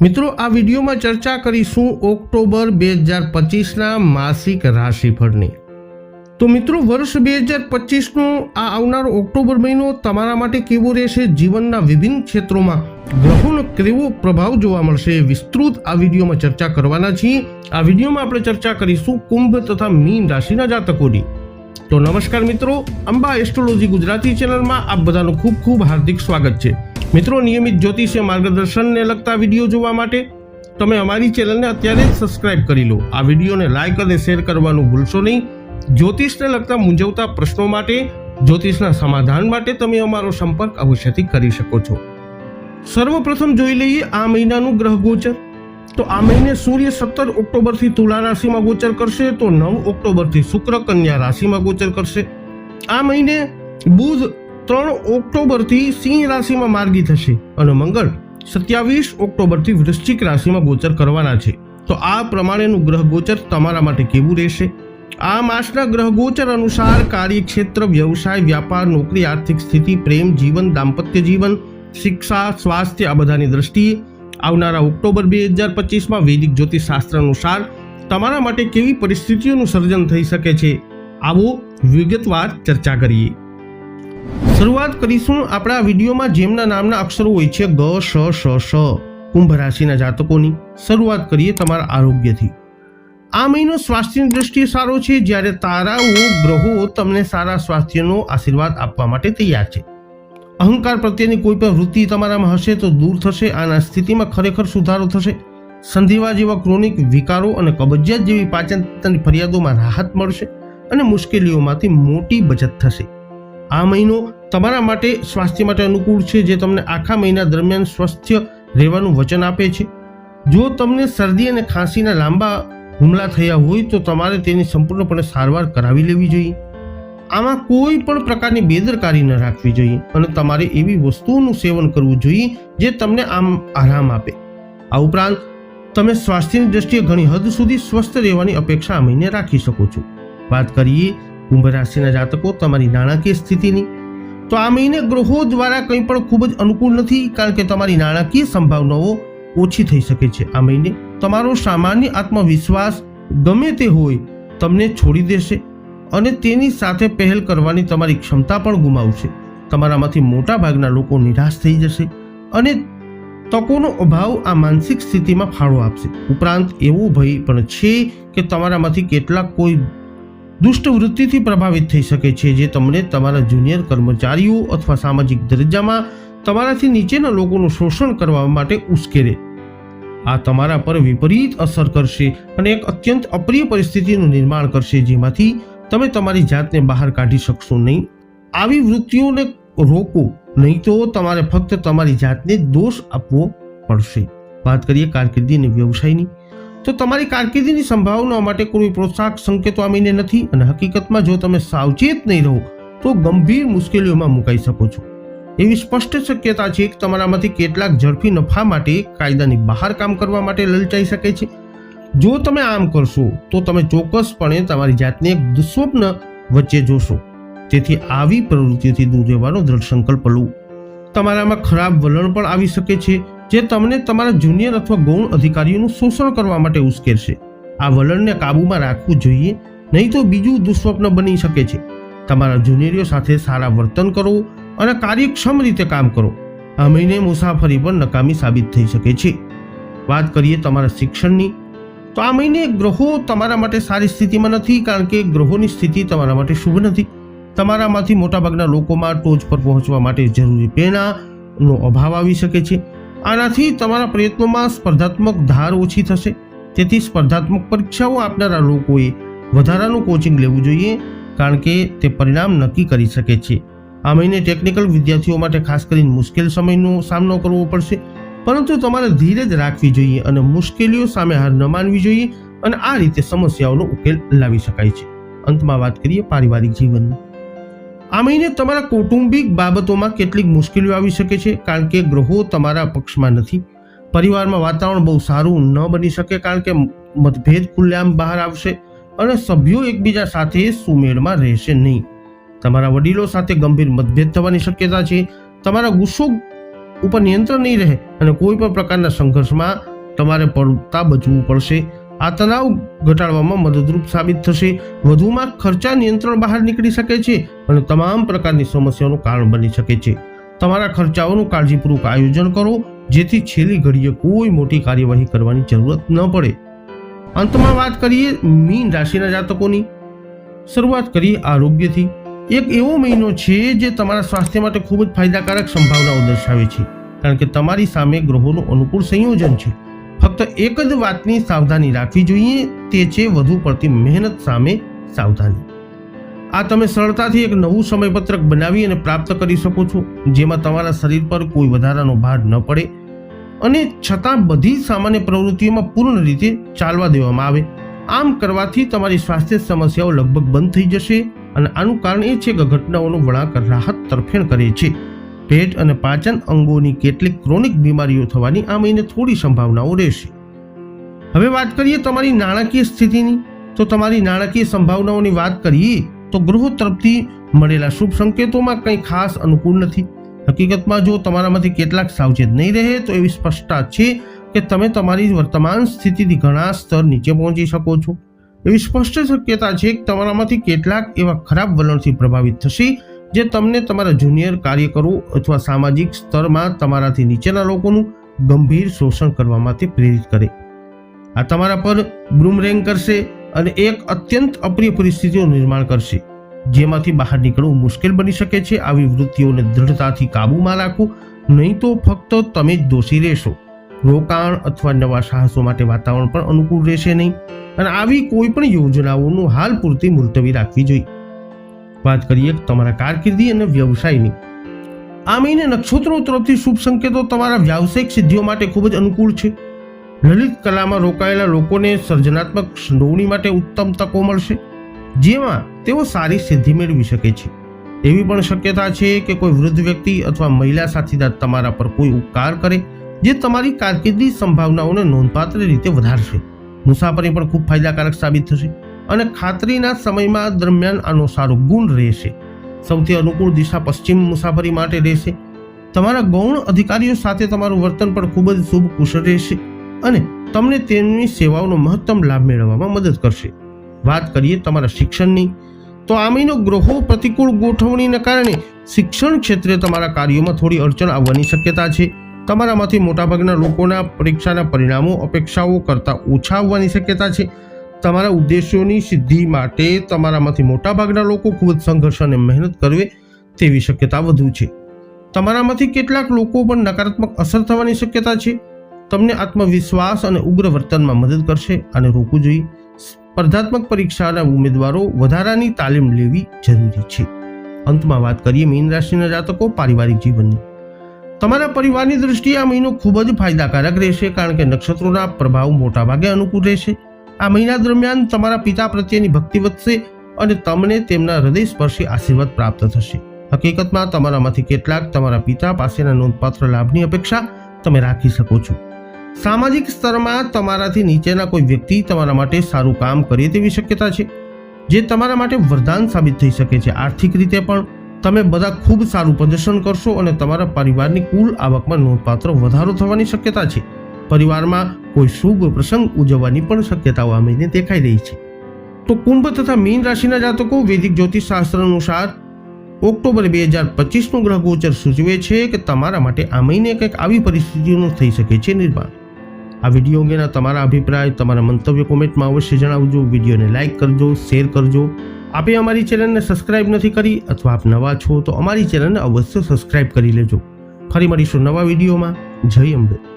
મિત્રો, આ વિડીયોમાં ચર્ચા કરીશું ઓક્ટોબર બે હજાર પચીસના માસિક રાશિફળની. તો મિત્રો, વર્ષ બે હજાર પચીસનો આ આવનારો ઓક્ટોબર મહિનો તમારા માટે કેવો રહેશે? જીવનના વિભિન્ન ક્ષેત્રોમાં ગ્રહોનો કેવો પ્રભાવ જોવા મળશે? વિસ્તૃત આ વિડીયોમાં ચર્ચા કરવાના છીએ. આ વિડીયોમાં આપણે ચર્ચા કરીશું કુંભ તથા મીન રાશિના જાતકોની. તો નમસ્કાર મિત્રો, અંબા એસ્ટ્રોલોજી ગુજરાતી ચેનલમાં આપ બધાનું ખૂબ ખૂબ હાર્દિક સ્વાગત છે. મિત્રો, નિયમિત જ્યોતિષીય માર્ગદર્શનને લગતા વીડિયો જોવા માટે તમે અમારી ચેનલને અત્યારે જ સબસ્ક્રાઇબ કરી લો. આ વિડીયોને લાઇક અને શેર કરવાનું ભૂલશો નહીં. જ્યોતિષને લગતા મૂંઝવતા પ્રશ્નો માટે, જ્યોતિષના સમાધાન માટે તમે અમારો સંપર્ક અવશ્યથી કરી શકો છો. સર્વપ્રથમ જોઈ લઈએ આ મહિનાનું ગ્રહ ગોચર. તો આ મહિને સૂર્ય સત્તર ઓક્ટોબરથી તુલા રાશિમાં ગોચર કરશે, તો નવ ઓક્ટોબરથી શુક્ર કન્યા રાશિમાં ગોચર કરશે. આ મહિને બુધ ત્રણ ઓક્ટોબરથી સિંહ રાશિમાં માર્ગી થશે અને મંગળ સત્યાવીસ ઓક્ટોબરથી વૃશ્ચિક રાશિમાં ગોચર કરવાના છે. તો આ પ્રમાણેનું ગ્રહ ગોચર તમારા માટે કેવું રહેશે? આ માસના ગ્રહ ગોચર અનુસાર કાર્યક્ષેત્ર, વ્યવસાય, વ્યાપાર, નોકરી, આર્થિક સ્થિતિ, પ્રેમ, જીવન, દાંપત્ય જીવન, શિક્ષા, સ્વાસ્થ્ય આ બધાની દ્રષ્ટિએ આવનારા ઓક્ટોબર બે હજાર પચીસમાં વૈદિક જ્યોતિષ શાસ્ત્ર અનુસાર તમારા માટે કેવી પરિસ્થિતિઓનું સર્જન થઈ શકે છે? આવો વિગતવાર ચર્ચા કરીએ. શરૂઆત કરીશું આપણા વિડીયોમાં જેમના નામના અક્ષરો હોય છે ગ, શ શ શ, કુંભ રાશિના જાતકોની. શરૂઆત કરીએ તમારા આરોગ્યથી. આ મહિનો સ્વાસ્થ્યની દ્રષ્ટિએ સારો છે, જ્યારે તારાઓ, ગ્રહો તમને સારા સ્વાસ્થ્યનો આશીર્વાદ આપવા માટે તૈયાર છે. અહંકાર પ્રત્યેની કોઈ પણ વૃત્તિ તમારામાં હશે તો દૂર થશે, આના સ્થિતિમાં ખરેખર સુધારો થશે. સંધિવા જેવા ક્રોનિક વિકારો અને કબજિયાત જેવી પાચન ફરિયાદોમાં રાહત મળશે અને મુશ્કેલીઓમાંથી મોટી બચત થશે. આ મહિનો તમારા માટે સ્વાસ્થ્ય માટે અનુકૂળ છે, જે તમને આખા મહિના દરમિયાન સ્વસ્થ રહેવાનું વચન આપે છે. જો તમને શરદી અને ખાંસીના લાંબા હુમલા થયા હોય, તો તમારે તેની સંપૂર્ણપણે સારવાર કરાવી લેવી જોઈએ. આમાં કોઈ પણ પ્રકારની બેદરકારી ન રાખવી જોઈએ અને તમારે એવી વસ્તુઓનું સેવન કરવું જોઈએ, જે તમને આમ આરામ આપે. આ ઉપરાંત, તમે સ્વાસ્થ્યની દ્રષ્ટિએ ઘણી હદ સુધી સ્વસ્થ રહેવાની અપેક્ષા આ મહિને રાખી શકો છો. વાત કરીએ કુંભ રાશિના જાતકો તમારી નાણાકીય સ્થિતિની. તો આ મહિને ગ્રહો દ્વારા કંઈ પણ ખૂબ જ અનુકૂળ નથી, કારણ કે તમારી નાણાકીય સંભાવનાઓ ઓછી થઈ શકે છે આ મહિને. તમારો સામાન્ય આત્મવિશ્વાસ ગમે તે હોય, તમને છોડી દેશે અને તેની સાથે પહેલ કરવાની તમારી ક્ષમતા પણ ગુમાવશે. તમારામાંથી મોટા ભાગના લોકો નિરાશ થઈ જશે અને તકોનો અભાવ આ માનસિક સ્થિતિમાં ફાળો આપશે. ઉપરાંત એવો ભય પણ છે કે તમારામાંથી કેટલાક કોઈ દુષ્ટ વૃત્તિથી પ્રભાવિત થઈ શકે છે જે તમને તમારા જુનિયર કર્મચારીઓ અથવા સામાજિક દરજ્જામાં તમારાથી નીચેના લોકોનું શોષણ કરવા માટે ઉશ્કેરે. આ તમારા પર વિપરીત અસર કરશે અને એક અત્યંત અપ્રિય પરિસ્થિતિનું નિર્માણ કરશે જેમાંથી તમે તમારી જાતને બહાર કાઢી શકશો નહીં. આવી વૃત્તિઓને રોકો, નહીં તો તમારે ફક્ત તમારી જાતને દોષ આપવો પડશે. વાત કરીએ કારકિર્દી અને વ્યવસાયની. તો તમારી કારકિર્દીની સંભાવનાઓ માટે કોઈ પ્રોત્સાહક સંકેતો આમીને નથી અને હકીકતમાં જો તમે સાવચેત નહીં રહો, તો ગંભીર મુશ્કેલીઓમાં મુકાઈ શકો છો. એવી સ્પષ્ટ શક્યતા છે કે તમારામાંથી કેટલાક ઝડપી નફા માટે કાયદાની બહાર કામ કરવા માટે લલચાઈ શકે છે. જો તમે આમ કરશો, તો તમે ચોક્કસપણે તમારી જાતને એક દુસ્વપ્ન વચ્ચે જોશો. તેથી આવી પ્રવૃત્તિથી દૂર રહેવાનો દ્રઢ સંકલ્પ લો. તમારામાં ખરાબ વલણ પણ આવી શકે છે. જે તમને તમારા જુનિયર અથવા ગૌણ અધિકારીઓનું શોષણ કરવા માટે ઉશ્કેરશે આ વલણને કાબૂમાં રાખવું જોઈએ, નહીં તો બીજું દુઃસ્વપ્ન બની શકે છે. તમારા જુનિયરો સાથે સારા વર્તન કરો અને કાર્યક્ષમ રીતે કામ કરો. આ મહિને મુસાફરી પણ નકામી સાબિત થઈ શકે છે. વાત કરીએ તમારા શિક્ષણની, તો આ મહિને ગ્રહો તમારા માટે સારી સ્થિતિમાં નથી કારણ કે ગ્રહોની સ્થિતિ તમારા માટે શુભ નથી. તમારામાંથી મોટાભાગના લોકોમાં ટોચ પર પહોંચવા માટે જરૂરી પ્રેરણાનો અભાવ આવી શકે છે. આનાથી તમારા પ્રયત્નોમાં સ્પર્ધાત્મક ધાર ઓછી થશે. તેથી સ્પર્ધાત્મક પરીક્ષાઓ આપનારા લોકોએ વધારાનું કોચિંગ લેવું જોઈએ, કારણ કે તે પરિણામ નક્કી કરી શકે છે. આ મહિને ટેકનિકલ વિદ્યાર્થીઓ માટે ખાસ કરીને મુશ્કેલ સમયનો સામનો કરવો પડશે. પરંતુ તમારે ધીરજ રાખવી જોઈએ અને મુશ્કેલીઓ સામે હાર ન માનવી જોઈએ અને આ રીતે સમસ્યાઓનો ઉકેલ લાવી શકાય છે. અંતમાં વાત કરીએ પારિવારિક જીવનની. આ મહિને તમારા કૌટુંબિક બાબતોમાં કેટલીક મુશ્કેલીઓ આવી શકે છે, કારણ કે ગ્રહો તમારા પક્ષમાં નથી. પરિવારમાં વાતાવરણ બહુ સારું ન બની શકે, કારણ કે મતભેદ ખુલ્લેઆમ બહાર આવશે અને સભ્યો એકબીજા સાથે સુમેળમાં રહેશે નહીં. તમારા વડીલો સાથે ગંભીર મતભેદ થવાની શક્યતા છે, તમારા ગુસ્સો ઉપર નિયંત્રણ નહીં રહે અને કોઈ પણ પ્રકારના સંઘર્ષમાં તમારે પડતા બચવું પડશે. આ તણાવ ઘટાડવામાં મદદરૂપ સાબિત થશે. વધુમાં ખર્ચા નિયંત્રણ બહાર નીકળી શકે છે અને તમામ પ્રકારની સમસ્યાઓનું કારણ બની શકે છે. તમારા ખર્ચાઓનું કાળજીપૂર્વક આયોજન કરો, જેથી છેલ્લી ઘડીએ કોઈ મોટી કાર્યવાહી કરવાની જરૂરત ન પડે. અંતમાં વાત કરીએ મીન રાશિના જાતકોની. શરૂઆત કરીએ આરોગ્યથી. એક એવો મહિનો છે જે તમારા સ્વાસ્થ્ય માટે ખૂબ જ ફાયદાકારક સંભાવનાઓ દર્શાવે છે, કારણ કે તમારી સામે ગ્રહોનું અનુકૂળ સંયોજન છે. ફક્ત એક જ વાતની સાવધાની રાખવી જોઈએ. તે છે વધુ પડતી મહેનત સામે સાવધાની. આ તમે સરળતાથી એક નવું સમયપત્રક બનાવી અને પ્રાપ્ત કરી શકો છો, જેમાં તમારા શરીર પર કોઈ વધારાનો ભાર ન પડે અને છતાં બધી સામાન્ય પ્રવૃત્તિઓમાં પૂર્ણ રીતે ચાલવા દેવામાં આવે. આમ કરવાથી તમારી સ્વાસ્થ્ય સમસ્યાઓ લગભગ બંધ થઈ જશે અને આનું કારણ એ છે કે ઘટનાઓનો વળાંક રાહત તરફેણ કરે છે. પેટ અને પાચન અંગોની કેટલીક ક્રોનિક બીમારીઓ થવાની આ મહિને થોડી સંભાવનાઓ રહેશે. હવે વાત કરીએ તમારી નાણાકીય સ્થિતિની. તો તમારી નાણાકીય સંભાવનાઓની વાત કરીએ, તો ગ્રહો તરફથી મળેલા શુભ સંકેતોમાં કંઈ ખાસ અનુકૂળ નથી. હકીકતમાં જો તમારામાંથી કેટલાક સાવચેત નહીં રહે, તો એવી સ્પષ્ટતા છે કે તમે તમારી વર્તમાન સ્થિતિથી ઘણા સ્તર નીચે પહોંચી શકો છો. એવી સ્પષ્ટ શક્યતા છે કે તમારામાંથી કેટલાક એવા ખરાબ વલણથી પ્રભાવિત થશે જે તમને તમારા જુનિયર કાર્યકરો અથવા સામાજિક સ્તરમાં તમારાથી નીચેના લોકોનું ગંભીર શોષણ કરવા માટે પ્રેરિત કરે. આ તમારા પર બ્રુમરેંગ કરશે અને એક અત્યંત અપ્રિય પરિસ્થિતિનું નિર્માણ કરશે, જેમાંથી બહાર નીકળવું મુશ્કેલ બની શકે છે. આવી વૃત્તિઓને દ્રઢતાથી કાબૂમાં રાખો નહીં તો ફક્ત તમે જ દોષી રહેશો. રોકાણ અથવા નવા સાહસો માટે વાતાવરણ પણ અનુકૂળ રહેશે નહીં. અને આવી કોઈ પણ યોજનાઓનું હાલ પૂરતી મુલતવી રાખવી જોઈએ. વાત કરીએ તમારા કારકિર્દી અને વ્યવસાયની. આ મહિને નક્ષત્રો તરફથી શુભ સંકેતો તમારા વ્યાવસાયિક સિદ્ધિઓ માટે ખૂબ જ અનુકૂળ છે. લલિત કલામાં રોકાયેલા લોકોને સર્જનાત્મક સંડોવણી માટે ઉત્તમ તકો મળશે, જેમાં તેઓ સારી સિદ્ધિ મેળવી શકે છે. એવી પણ શક્યતા છે કે કોઈ વૃદ્ધ વ્યક્તિ અથવા મહિલા સાથીદાર તમારા પર કોઈ ઉપકાર કરે, જે તમારી કારકિર્દી સંભાવનાઓને નોંધપાત્ર રીતે વધારશે. મુસાફરી પણ ખૂબ ફાયદાકારક સાબિત થશે. અને ખાતરીના સમયમાં દરમિયાન આનો સારો ગુણ રહેશે. સૌથી અનુકૂળ દિશા પશ્ચિમ મુસાફરી માટે રહેશે. તમારા ગૌણ અધિકારીઓ સાથે તમારું વર્તન પણ ખૂબ જ શુભ કુશળ રહેશે અને તમને તેમની સેવાઓનો મહત્તમ લાભ મેળવવામાં મદદ કરશે. વાત કરીએ તમારા શિક્ષણની, તો આ મહિનો ગ્રહો પ્રતિકૂળ ગોઠવણીને કારણે શિક્ષણ ક્ષેત્રે તમારા કાર્યોમાં થોડી અડચણ આવવાની શક્યતા છે. તમારામાંથી મોટાભાગના લોકોના પરીક્ષાના પરિણામો, અપેક્ષાઓ કરતાં ઓછા આવવાની શક્યતા છે. તમારા ઉદ્દેશોની સિદ્ધિ માટે તમારામાંથી મોટાભાગના લોકો ખૂબ જ સંઘર્ષ અને મહેનત કરવે તેવી શક્યતા વધુ છે. તમારામાંથી કેટલાક લોકો પણ નકારાત્મક અસર થવાની શક્યતા છે. તમને આત્મવિશ્વાસ અને ઉગ્ર વર્તનમાં મદદ કરશે અને રોકવું જોઈએ. સ્પર્ધાત્મક પરીક્ષાના ઉમેદવારો વધારાની તાલીમ લેવી જરૂરી છે. અંતમાં વાત કરીએ મીન રાશિના જાતકો પારિવારિક જીવનની. તમારા પરિવારની દ્રષ્ટિએ આ મહિનો ખૂબ જ ફાયદાકારક રહેશે કારણ કે નક્ષત્રોના પ્રભાવ મોટાભાગે અનુકૂળ રહેશે. આ મહિના દરમિયાન તમારા પિતા પ્રત્યેની ભક્તિ વધશે અને તમને તેમના હૃદયસ્પર્શી આશીર્વાદ પ્રાપ્ત થશે. હકીકતમાં તમારામાંથી કેટલાક તમારા પિતા પાસેના નોંધપાત્ર લાભની અપેક્ષા તમે રાખી શકો છો. સામાજિક સ્તરમાં તમારાથી નીચેના કોઈ વ્યક્તિ તમારા માટે સારું કામ કરે તેવી શક્યતા છે, જે તમારા માટે વરદાન સાબિત થઈ શકે છે. આર્થિક રીતે પણ તમે બધા ખૂબ સારું પ્રદર્શન કરશો અને તમારા પરિવારની કુલ આવકમાં નોંધપાત્ર વધારો થવાની શક્યતા છે. પરિવારમાં કોઈ શુભ પ્રસંગ ઉજવવાની પણ શક્યતાઓ આ દેખાઈ રહી છે. તો કુંભ તથા મીન રાશિના જાતકો વૈદિક જ્યોતિષ શાસ્ત્ર અનુસાર ઓક્ટોબર બે હજાર પચીસનું ગ્રહ ગોચર સૂચવે છે કે તમારા માટે આ મહિને કંઈક આવી પરિસ્થિતિઓનું થઈ શકે છે નિર્માણ. આ વીડિયો અંગેના તમારા અભિપ્રાય, તમારા મંતવ્ય કોમેન્ટમાં અવશ્ય જણાવજો. વિડીયોને લાઇક કરજો, શેર કરજો. આપે અમારી ચેનલને સબસ્ક્રાઇબ નથી કરી અથવા આપ નવા છો તો અમારી ચેનલને અવશ્ય સબસ્ક્રાઇબ કરી લેજો. ફરી મળીશું નવા વિડીયોમાં. જય અંબે.